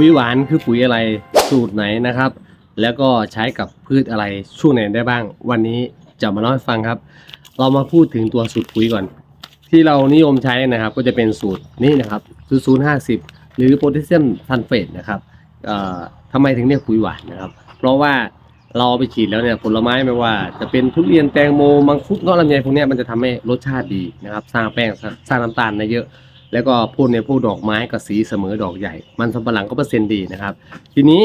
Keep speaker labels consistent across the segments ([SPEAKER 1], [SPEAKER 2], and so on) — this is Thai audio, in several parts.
[SPEAKER 1] ปุ๋ยหวานคือปุ๋ยอะไรสูตรไหนนะครับ แล้วก็ใช้กับพืชอะไรช่วงไหนได้บ้าง วันนี้จะมาเล่าให้ฟังครับ เรามาพูดถึงตัวสูตรปุ๋ยก่อน ที่เรานิยมใช้นะครับ ก็จะเป็นสูตรนี้นะครับศูนย์ห้าสิบหรือโพแทสเซียมซัลเฟตนะครับเอ่อทำไมถึงเรียกปุ๋ยหวานนะครับ เพราะว่าเราไปฉีดแล้วเนี่ยผลไม้ไม่ว่า จะเป็นทุเรียนแตงโมมังคุดเงาะลำไยพวกนี้มันจะทำให้รสชาติดีนะครับ สร้างแป้งสร้างน้ำตาลได้เยอะ แล้วก็พวกในพวกดอกไม้ก็สีเสมอดอกใหญ่ มันสำปะหลังก็เปอร์เซ็นต์ดีนะครับ ทีนี้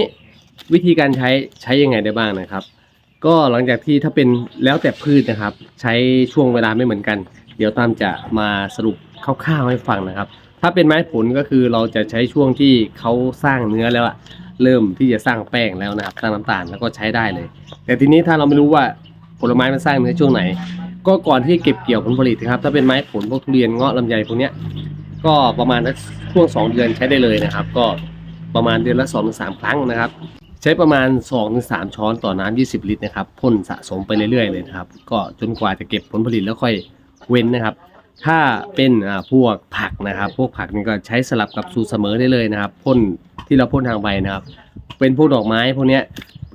[SPEAKER 1] วิธีการใช้ใช้ยังไงได้บ้างนะครับ ก็หลังจากที่ถ้าเป็นแล้วแต่พืชนะครับ ใช้ช่วงเวลาไม่เหมือนกัน เดี๋ยวตามจะมาสรุปคร่าวๆให้ฟังนะครับ ถ้าเป็นไม้ผลก็คือเราจะใช้ช่วงที่เขาสร้างเนื้อแล้วอะเริ่มที่จะสร้างแป้งแล้วนะครับสร้างน้ำตาลแล้วก็ใช้ได้เลย แต่ทีนี้ถ้าเราไม่รู้ว่าผลไม้มันสร้างเนื้อช่วงไหน ก็ก่อนที่เก็บเกี่ยวผลผลิตนะครับ ถ้าเป็นไม้ผลพวกทุเรียนเงาะลำไยพวกเนี้ย ก็ประมาณช่วง2เดือนใช้ได้เลยนะครับ ก็ประมาณเดือนละ2อถึงสครั้งนะครับ ใช้ประมาณ2-3ถึงช้อนต่อน้ำ20ลิตรนะครับพ่นสะสมไปเรื่อยๆเลยนะครับ ก็จนกว่าจะเก็บผลผลิตแล้วค่อยเว้นนะครับ ถ้าเป็นพวกผักนะครับ พวกผักนี่ก็ใช้สลับกับสูตรเสมอได้เลยนะครับพ่นที่เราพ่นทางใบนะครับ เป็นพวกดอกไม้พวกเนี้ย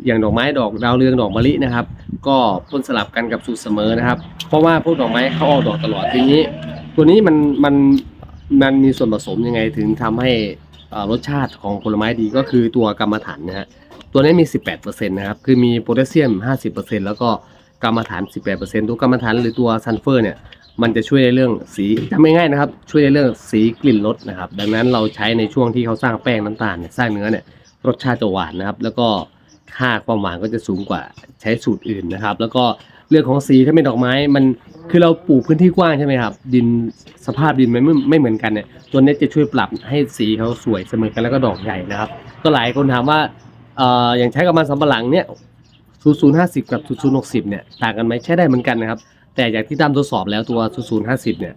[SPEAKER 1] อย่างดอกไม้ดอกดาวเรืองดอกมะลินะครับ ก็พ่นสลับกันกับสูตรเสมอนะครับ เพราะว่าพวกดอกไม้เขาออกดอกตลอดทีนี้ ตัวนี้มันมัน มันมีส่วนผสมยังไงถึงทำให้รสชาติของผลไม้ดีก็คือตัวกรรมฐานนะฮะตัวนี้มี 18%นะครับคือมีโพแทสเซียม 50%แล้วก็กรรมฐาน 18%ตัวกรรมฐานหรือตัวซัลเฟอร์เนี่ยมันจะช่วยในเรื่องสีจำง่ายๆนะครับ ช่วยในเรื่องสีกลิ่นรสนะครับ ดังนั้นเราใช้ในช่วงที่เขาสร้างแป้งน้ำตาลเนี่ยสร้างเนื้อเนี่ยรสชาติจะหวานนะครับ แล้วก็ ค่าความหวานก็จะสูงกว่าใช้สูตรอื่นนะครับ แล้วก็เรื่องของสีถ้าเป็นดอกไม้มันคือเราปลูกพื้นที่กว้างใช่ไหมครับ ดินสภาพดินมันไม่ไม่เหมือนกันเนี่ยตัวนี้จะช่วยปรับให้สีเขาสวยเสมอกันแล้วก็ดอกใหญ่นะครับ ก็หลายคนถามว่าเอ่ออย่างใช้กับมันสำปะหลังเนี่ยศูนย์ศูนย์ห้าสิบกับศูนย์ศูนย์หกสิบเนี่ยต่างกันไหมใช้ได้เหมือนกันนะครับ แต่จากที่ตามทดสอบแล้วตัว 0050 เนี่ย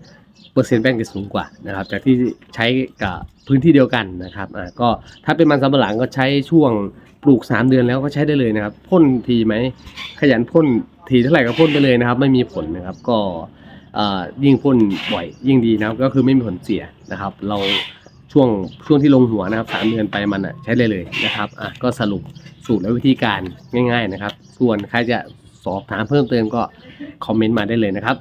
[SPEAKER 1] เปอร์เซ็นต์แป้งจะสูงกว่านะครับ จากที่ใช้กับพื้นที่เดียวกันนะครับอ่าก็ถ้าเป็นมันสำปะหลังก็ใช้ช่วง ปลูก 3 เดือนแล้วก็ใช้ได้เลยนะครับพ่นทีไหมขยันพ่นทีเท่าไหร่ก็พ่นไปเลยนะครับ ไม่มีผลนะครับก็ยิ่งพ่นบ่อยยิ่งดีนะครับ ก็คือไม่มีผลเสียนะครับ เราช่วงช่วงที่ลงหัวนะครับสามเดือนไปมันอะใช้ได้เลยนะครับอะก็สรุปสูตรและวิธีการง่าย ๆนะครับ ส่วนใครจะสอบถามเพิ่มเติมก็คอมเมนต์มาได้เลยนะครับ